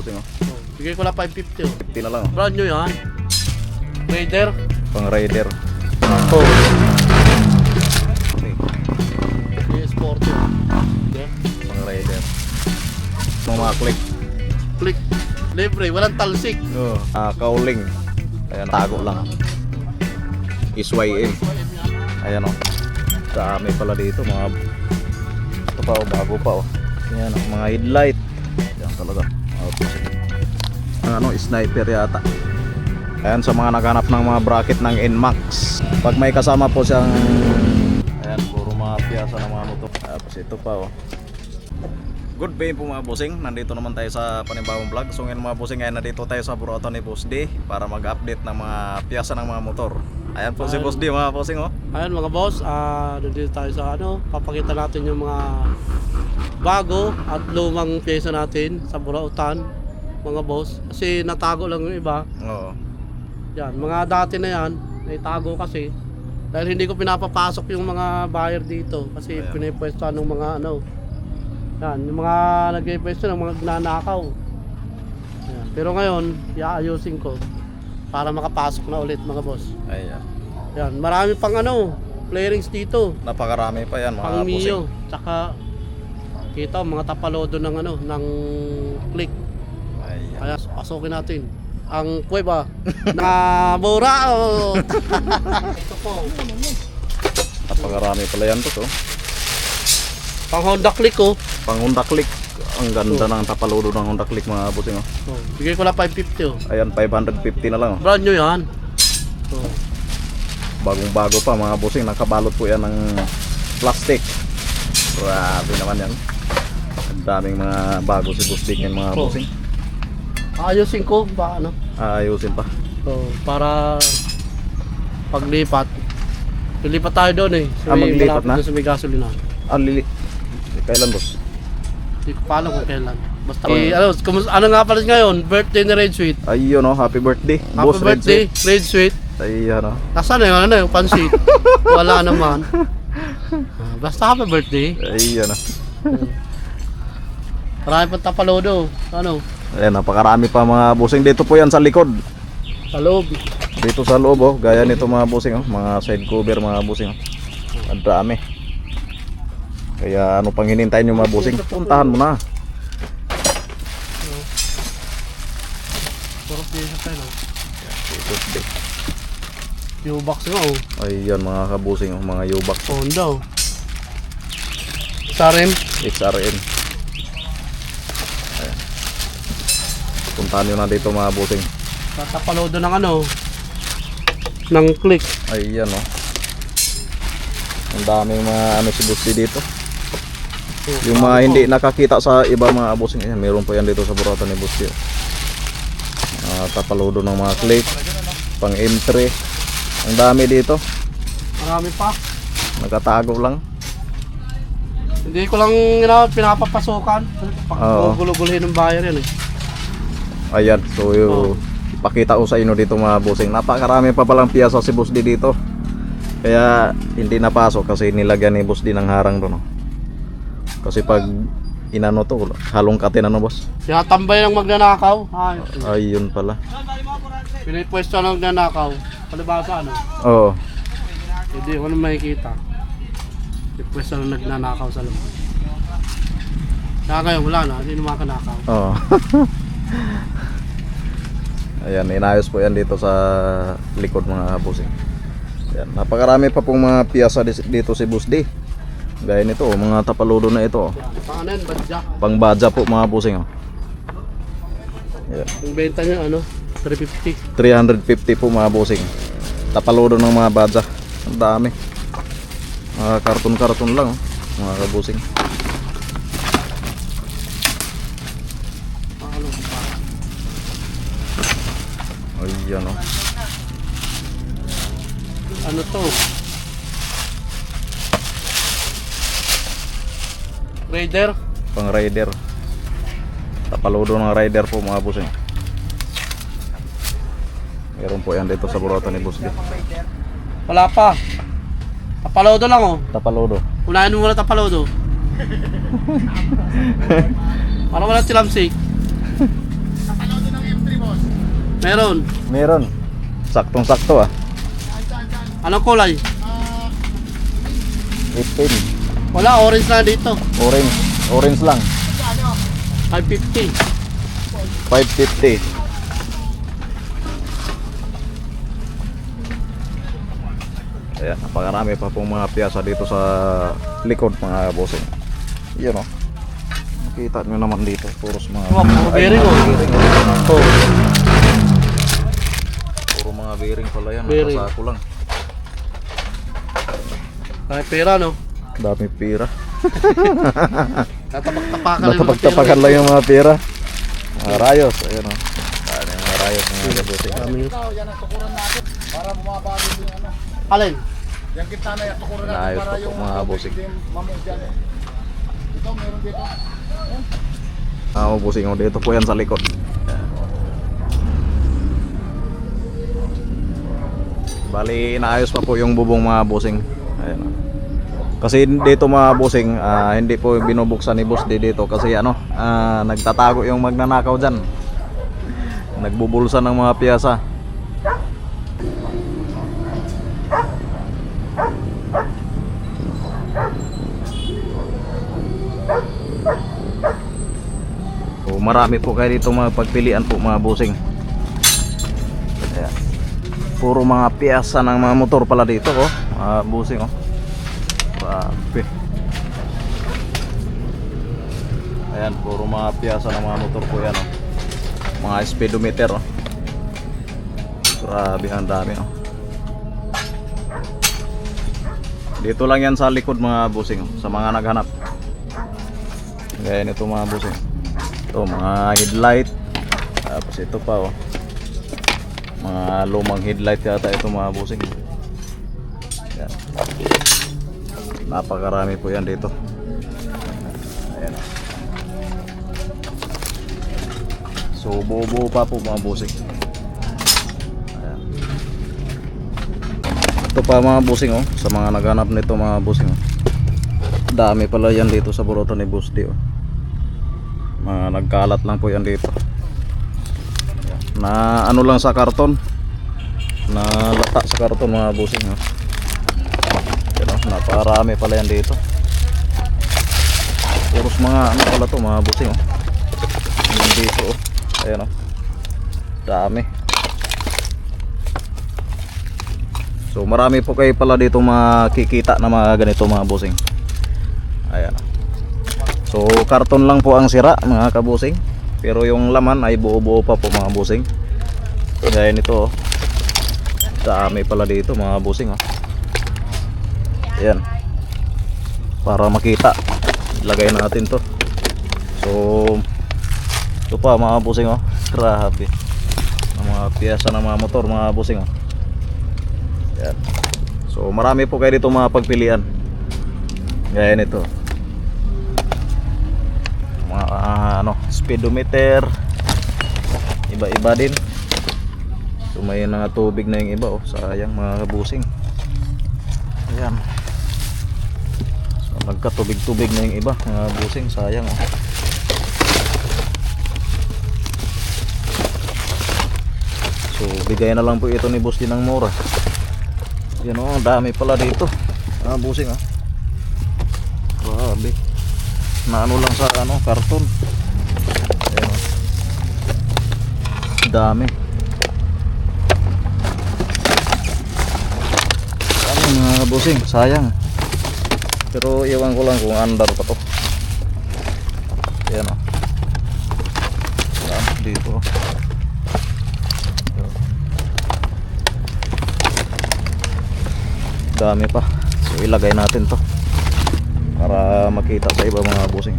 busing oh. Oh, bigay ko lang 550 oh. 50 na lang oh. Brand new yan. Raider. Pang rider. Oh. Okay. PS40 oh. Yeah. Pang rider. Mga mga click. Click. Libre, walang talsik. Oh. Ah, kauling. Ayan, tago lang. Isway in. Ayan oh. Dami pala dito mga ito pa oh, bago pa oh. Ayan oh, mga headlight. Ayan talaga. Ano, sniper yata. Ayan sa mga naghanap ng mga bracket ng NMAX. Pag may kasama po siyang ayan, puro mga piyasa ng mga motor. Tapos ito pa oh. Good day po mga bossing, nandito naman tayo sa panibawang vlog So ngayon mga bossing, ngayon nandito tayo sa Burauto ni Boss D Para mag-update ng mga piyasa ng mga motor Ayan po si Ayan. Boss D mga bossing oh Ayan mga boss, ah nandito tayo sa ano, papakita natin yung mga bago at lumang pyesa natin sa Burautan mga boss. Kasi natago lang yung iba. Oo. Yan, mga dati na yan, naitago kasi. Dahil hindi ko pinapapasok yung mga buyer dito kasi Ayan. pinipwesto ng mga ano. Yan, yung mga nagpwesto ng mga gnanakaw. Yan. Pero ngayon, iaayusin ko para makapasok na ulit mga boss. Ayan Yan, marami pang ano, playerings dito. Napakarami pa yan mga Pang Mio, tsaka kita mga tapalodo ng ano, ng click. Kaya pasukin natin ang kuweba na Burao. Ito po. Napakarami pala yan to oh. Pang Honda Click oh. Pang Honda Click Ang ganda ng tapaludo ng Honda Click mga bossing oh. oh. Bigay ko lang 550 oh. Ayan 550 na lang oh. Brand new yan. Oh. Bagong bago pa mga bossing Nakabalot po yan ng plastic Grabe naman yan daming mga bago si Boss Dick yan mga Oh. bossing Ayusin ko ba ano? Ayusin pa Oh, para paglipat. Lilipat tayo doon eh. Ah, maglipat malapit na? doon Sa may gasolina. Ah, lili. Kailan boss? Hindi ko pa alam kung kailan. Basta, eh, ano, kumus- ano nga pala ngayon? Birthday ni Red Sweet. Ayun oh, happy birthday. Happy Boss Red birthday, Red Sweet. Sweet. Ayun oh. Nasaan na yung ano yung pansit? Wala naman. Ah, Basta happy birthday. Ayun oh. Marami pang tapalodo. Ano? Ayan, napakarami pa mga busing dito po yan sa likod. Sa loob. Dito sa loob oh, gaya nito mga busing oh, mga side cover mga busing oh. Ang dami. Kaya ano pang hinintay nyo mga busing? Puntahan mo na. Puro piso tayo. no? Birthday. Yung box nga oh. Ayun mga kabusing oh, mga U-Box oh. Sa rim. XRN. Puntahan nyo na dito mga busing. Sa tapalodo ng ano. Ng click. Ayan oh. Ang daming mga ano si Busti dito. Yung mga hindi nakakita sa iba mga abusing yan, meron po yan dito sa burata ni Busti. Oh. Uh, tapaludo ng mga click, pang M3. Ang dami dito, Marami pa. nakatago lang. Hindi ko lang ina, pinapapasukan. Oo. Gulo-guluhin ng buyer yan eh. Ayan, so Oh. yung pakita ko sa inyo dito mga busing. Napakarami pa palang piyasa si Boss D dito. Kaya hindi napasok kasi nilagyan ni Boss D ng harang doon. oh. Kasi pag inano to, halong katin ano boss? Tinatambay ng magnanakaw. Ay, Ayun pala. pinipwesto ng magnanakaw. Palibasa ano. Oo. Hindi ko naman makikita. Pinipwesto ng nagnanakaw sa loob. Kaya ngayon wala na, hindi naman kanakaw. Oo. Ayan, inayos po yan dito sa likod mga busing. Ayan, napakarami pa pong mga piyasa dito si D. Gaya nito, mga tapaludo na ito. oh. Yan. Pang ano yan, badya. Pang badja po mga busing. Oh. Ayan. Yung benta niya ano, 350. 350 po mga busing. Tapaludo ng mga badja. Ang dami. Mga karton-karton lang. Oh. Mga kabusing. Ayan oh. ano to? Raider. Pang rider. Tapaludo ng rider po mga busing. Meron po yan dito sa burota ni Boss D. Wala pa. Tapalodo lang oh. Tapaludo. Unahin mo muna tapalodo. Para wala tilamsik. Meron. Meron. Saktong sakto ah. Anong kulay? 15. Wala, orange na dito. Orange. Orange lang. 550. 550. Ayan, napakarami pa pong mga piyasa dito sa likod mga bossing. Yan o. Makita nyo naman dito. Puros mga... Oh, puro bearing, oh. oh. Oh. Puro bearing pala yan. Bearing. Nakasako lang. Ay, pera no? Dami yung mga Natapagtapakan pera. lang yung mga pira. Mga rayos. Ayan o. Ayan yung mga rayos mga bossing. Dami yun. yan ang tukuran natin para bumabalo yung ano. Alin? Yung kita na yan, tukuran natin Naayos para yung mga ano, dyan eh. Ito, meron dito. Ah, busing mo dito po yan sa likod. Bali, inaayos pa po yung bubong mga busing. Ayan. Kasi dito mga busing, ah, hindi po binubuksan ni boss di dito kasi ano, ah, nagtatago yung magnanakaw dyan. Nagbubulsa ng mga piyasa. So, marami po kayo dito mga pagpilian po mga busing. Ayan. Puro mga piyasa ng mga motor pala dito oh. Mga busing oh. Grabe. Ayan, puro mga piyasa ng mga motor po yan oh. Mga speedometer oh. Grabe ang dami oh. Dito lang yan sa likod mga busing oh, sa mga naghanap. Gaya nito mga busing. Ito mga headlight. Tapos ito pa oh. Mga lumang headlight yata ito mga busing. Yan. Napakarami po yan dito. Ayan. So buo-buo pa po mga busing. Ayan. Ito pa mga busing oh. Sa mga naghanap nito mga busing oh. Dami pala yan dito sa burotan ni Busti oh mga nagkalat lang po yan dito na ano lang sa karton na lata sa karton mga busing ha. Yan, oh, naparami pala yan dito puros mga ano pala to mga busing oh. Yan dito oh. ayan oh. dami so marami po kayo pala dito makikita na mga ganito mga busing ayan oh. So karton lang po ang sira mga kabusing Pero yung laman ay buo-buo pa po mga busing Gaya nito oh. Dami pala dito mga busing oh. Ayan Para makita Lagay natin to So Ito pa mga busing oh. Grabe Ang mga piyasa ng mga motor mga busing oh. Ayan So marami po kayo dito mga pagpilian Gaya nito speedometer. Iba-iba din. So may mga tubig na yung iba oh. Sayang mga kabusing. Ayan. So nagkatubig-tubig na yung iba mga busing sayang oh. So bigay na lang po ito ni boss din ng mura. Yan oh dami pala dito. Mga busing oh. Grabe. Na ano lang sa ano karton dami dami mga busing sayang. Pero iwan ko lang kung andar pa to. Ayan o dami dito. Oh. Dami pa. So ilagay natin to para makita sa iba mga busing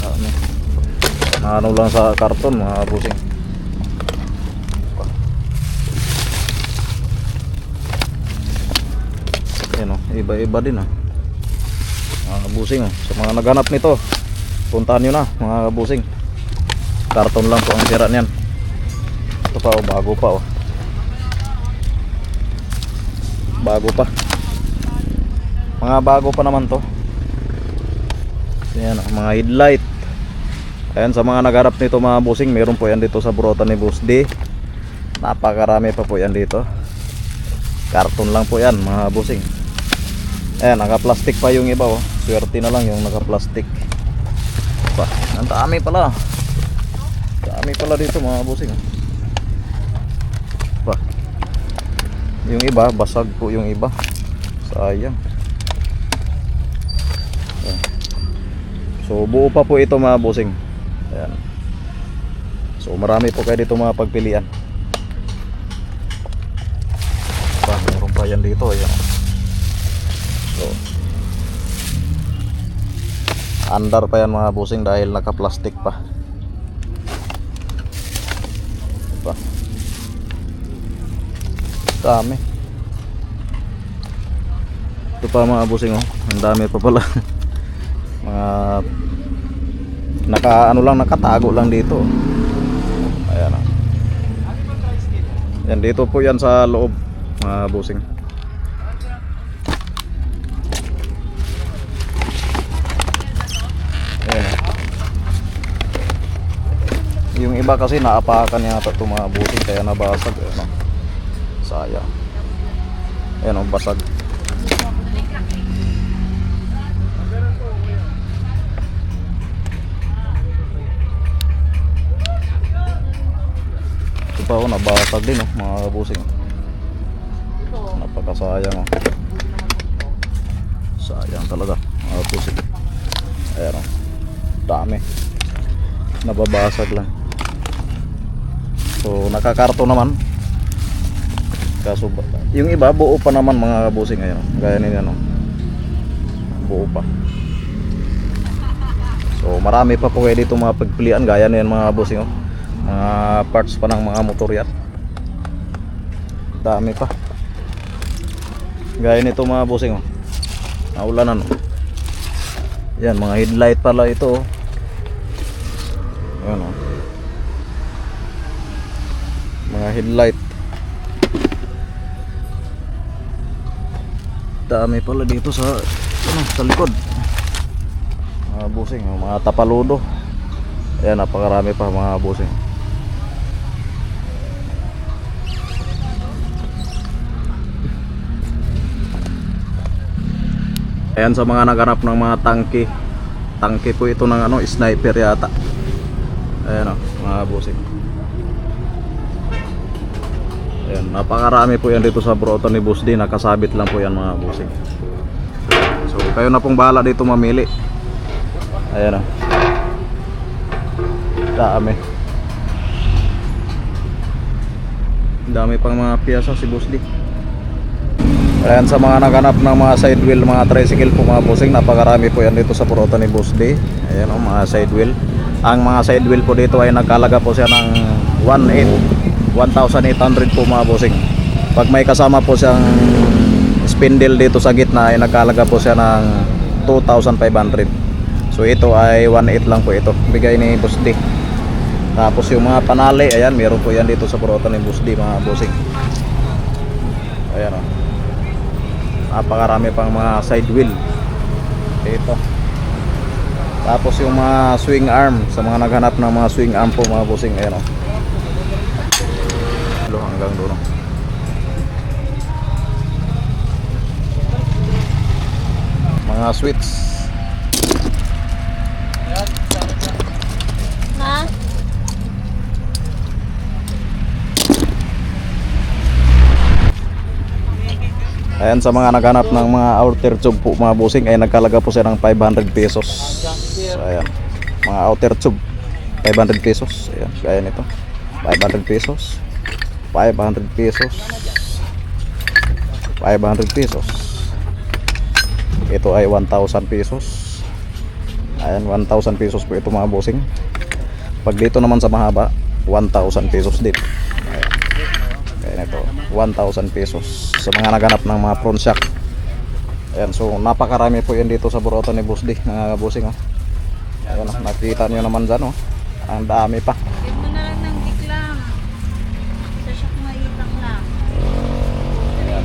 ano, na ano lang sa karton mga busing. Yan o iba iba din ah mga busing oh. sa mga naghanap nito puntahan nyo na mga busing. Karton lang po ang tira niyan. Ito pa oh, bago pa oh. Bago pa. Mga bago pa naman to. Yan oh, mga headlight Ayan sa mga nagharap nito mga busing, meron po yan dito sa Burotan ni Boss D. Napakarami pa po yan dito. Karton lang po yan mga busing. Ayan, naka-plastic pa yung iba oh. Swerte na lang yung naka-plastic. Pa, ang dami pala. Dami pala dito mga busing. Pa. Yung iba, basag po yung iba. Sayang. Ayan. So buo pa po ito mga busing. Ayan. So marami po kayo dito mga pagpilian. Pa, meron pa yan dito. Ayan. So, andar pa yan mga busing dahil naka-plastic pa. Pa. Dami. Ito pa mga busing oh. Ang dami pa pala. mga naka ano lang nakatago lang dito. Ayan oh. Yan dito po yan sa loob mga busing. Ayan. oh. Yung iba kasi naapakan yata ito mga busing kaya nabasag. Ayan, oh. Sayang. Ayan oh, basag. Pa oh, nabasag din oh, mga busing. Napakasayang oh. Sayang talaga mga busing. Ayan oh. Dami. Nababasag lang. So nakakarto naman. Kaso yung iba buo pa naman mga busing ngayon. Gaya nila no. Buo pa. So marami pa kayo dito mga pagpilian gaya niyan mga busing oh. Mga parts pa ng mga motor yan. Dami pa. Gaya nito mga busing oh. Naulanan oh. Yan mga headlight pala ito oh. Ayan oh. Mga headlight. Dami pala dito sa ano, sa likod. Mga busing, oh, mga tapaludo. Ayan, napakarami pa mga busing. Ayan sa mga naghanap ng mga tangke. Tangke po ito ng ano, sniper yata. Ayan o, mga busing. Ayan, napakarami po yan dito sa broto ni D. Nakasabit lang po yan mga busing. So, kayo na pong bahala dito mamili. Ayan o. Dami. Dami pang mga piyasa si D. Ayan sa mga naghanap ng mga side wheel, mga tricycle po mga busing, napakarami po yan dito sa Purota ni Boss D. Ayan o, mga side wheel. Ang mga side wheel po dito ay nagkalaga po siya ng 1,800 1,800 po mga busing. Pag may kasama po siyang spindle dito sa gitna ay nagkalaga po siya ng 2,500. So ito ay 1,800 lang po ito. Bigay ni Boss D. Tapos yung mga panali, ayan, meron po yan dito sa Purota ni Boss D mga busing. Ayan o napakarami pang mga side wheel. Dito tapos yung mga swing arm sa mga naghanap ng mga swing arm po mga busing ayan o Lo, hanggang doon o. mga switch Ha? Ayan sa mga naghanap ng mga outer tube po mga busing ay nagkalaga po siya ng 500 pesos. Ayan. Mga outer tube 500 pesos. Ayan, gaya nito. 500 pesos. 500 pesos. 500 pesos. Ito ay 1,000 pesos. Ayan, 1,000 pesos po ito mga busing. Pag dito naman sa mahaba, 1,000 pesos din. Ayan. Kaya nito, 1,000 pesos sa mga naghanap ng mga prawn shack. Ayan, so napakarami po yan dito sa Buroto ni Boss D, mga busing. Oh. Ayan, oh, nakita nyo naman dyan, oh. Ang dami pa. Ito na lang ng biglang. Sa siya kumaitang lang. Ayan.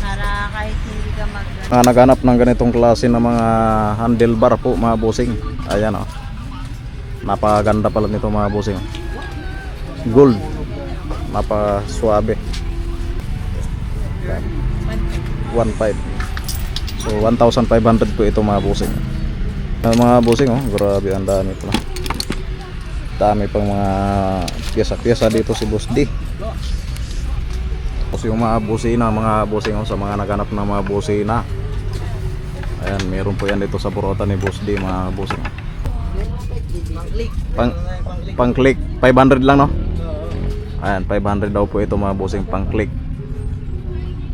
Para kahit hindi ka mag mga naghanap ng ganitong klase ng mga handlebar po mga bossing ayan o napakaganda pala nito mga bossing gold napaswabe 1.5 so 1,500 po ito mga bossing Ah, mga bossing oh grabe ang dami pala dami pang mga pyesa-pyesa dito si Boss D. Tapos yung mga busina mga busing oh, sa mga naghanap ng mga busina. Ayan meron po yan dito sa burota ni Boss D mga busing. Pang pang click 500 lang no ayan 500 daw po ito mga busing pang click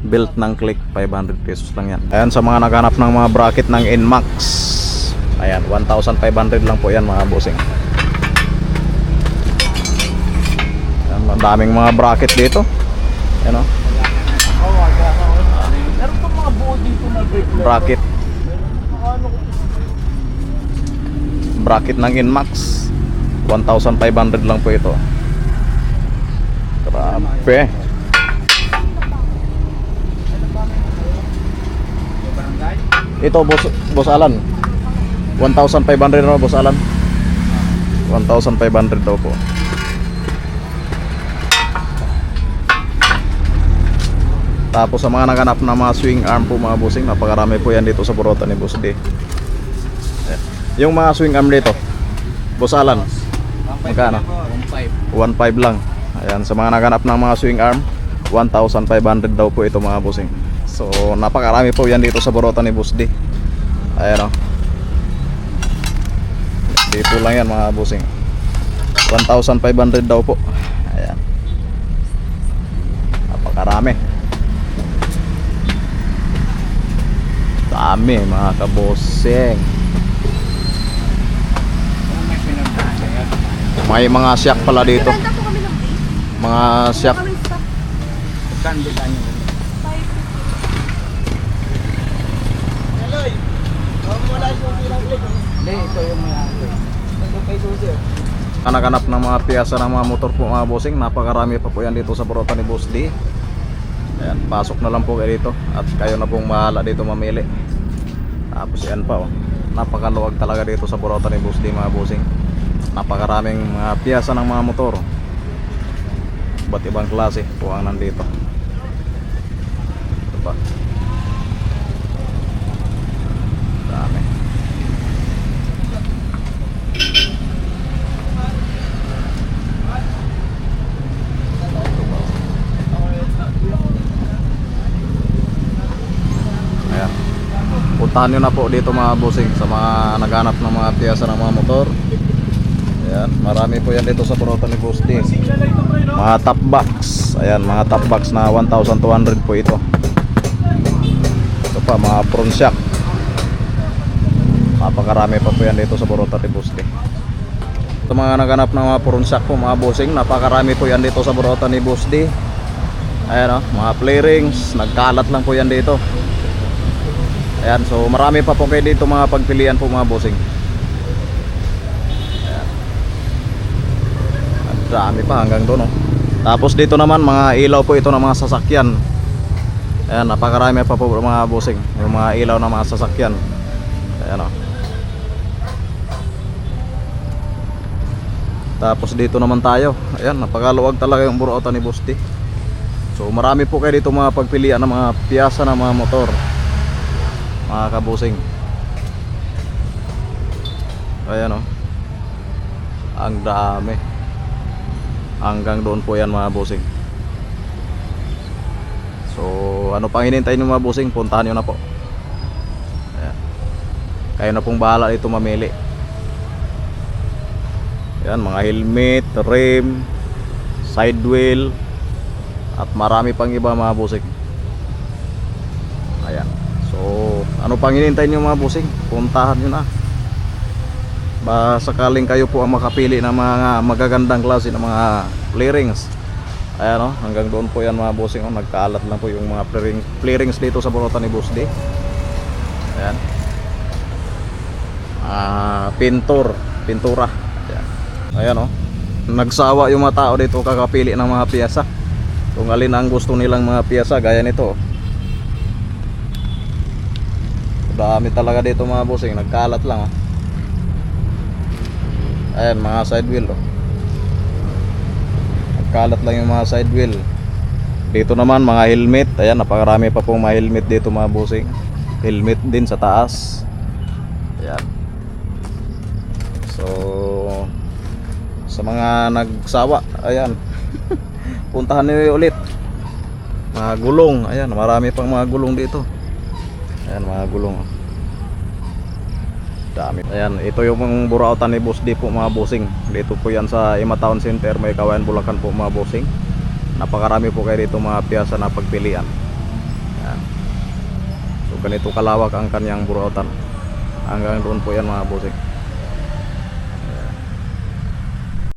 built ng click 500 pesos lang yan ayan sa mga naghanap ng mga bracket ng Nmax ayan 1,500 lang po yan mga busing ayan, ang daming mga bracket dito Ayan o. Meron pa mga buo dito na Bracket. Bracket ng Inmax. 1,500 lang po ito. Grabe. Ito boss, boss Alan. 1,500 na boss Alan. 1,500 daw po. Tapos sa mga naganap na mga swing arm po mga bossing, napakarami po yan dito sa Borota ni Boss D. Yung mga swing arm dito, Boss Alan, magkano? 1.5 lang. Ayan, sa mga naganap ng mga swing arm, 1,500 daw po ito mga bossing. So, napakarami po yan dito sa Borota ni D. Ayan o. Dito lang yan mga bossing. 1,500 daw po. Ayan. Napakarami. Dami mga kaboseng. May mga siyak pala dito. Benta po kami ng beef. Mga siyak. Kami sa Anak-anak ng mga piyasa ng mga motor po mga bossing. Napakarami pa po yan dito sa Borota ni Boss D. Ayan, pasok na lang po kayo dito. At kayo na pong mahala dito mamili. Tapos yan pa oh. Napakaluwag talaga dito sa Borota ni Boss D mga bossing. Napakaraming mga piyasa ng mga motor. Iba't ibang klase po ang nandito. Ito pa. Dami. Ayan. Puntahan nyo na po dito mga bossing sa mga naghanap ng mga piyasa ng mga motor. Ayan, marami po yan dito sa Purota ni D. Mga top box. Ayan, mga top box na 1,200 po ito. Ito pa, mga front shock. Napakarami pa po yan dito sa Purota ni D. Ito mga naghanap ng mga front shock po mga bossing. Napakarami po yan dito sa Purota ni D. Ayan o, mga play rings. Nagkalat lang po yan dito. Ayan, so marami pa po kayo dito mga pagpilian po mga bossing. Ayan. Ang dami pa hanggang doon, oh. Tapos dito naman mga ilaw po ito ng mga sasakyan. Ayan, napakarami pa po mga bossing. Yung mga ilaw ng mga sasakyan. Ayan, oh. Tapos dito naman tayo. Ayan, napakaluwag talaga yung buruotan ni D. So marami po kayo dito mga pagpilian ng mga piyasa ng mga motor mga kabusing ayan o ang dami hanggang doon po yan mga busing so ano pang hinintay nyo mga busing puntahan nyo na po ayan. kayo na pong bahala dito mamili yan mga helmet, rim side wheel at marami pang iba mga busing ayan So, ano pang hinihintay nyo mga busing? Puntahan nyo na. Ba sakaling kayo po ang makapili ng mga magagandang klase ng mga clearings. Ayan o, hanggang doon po yan mga busing. Oh, nagkaalat lang po yung mga clearings, clearings dito sa Borota ni Boss D. Ayan. Ah, pintor, pintura. Ayan. Ayan o. Nagsawa yung mga tao dito kakapili ng mga piyasa. Kung alin ang gusto nilang mga piyasa gaya nito. oh. Dami talaga dito mga bossing, nagkalat lang oh. Ayan, mga side wheel oh. Nagkalat lang yung mga side wheel. Dito naman mga helmet, ayan napakarami pa pong mga helmet dito mga bossing. Helmet din sa taas. Ayan. So sa mga nagsawa, ayan. Puntahan niyo ulit. Mga gulong, ayan, marami pang mga gulong dito. Ayan, mga gulong. oh. Dami. Ayan, ito yung burautan ni Boss D po mga bossing. Dito po yan sa Ima Town Center, may kawayan Bulacan po mga bossing. Napakarami po kayo dito mga piyasa na pagpilian. Ayan. So ganito kalawak ang kanyang burautan. Hanggang doon po yan mga bossing.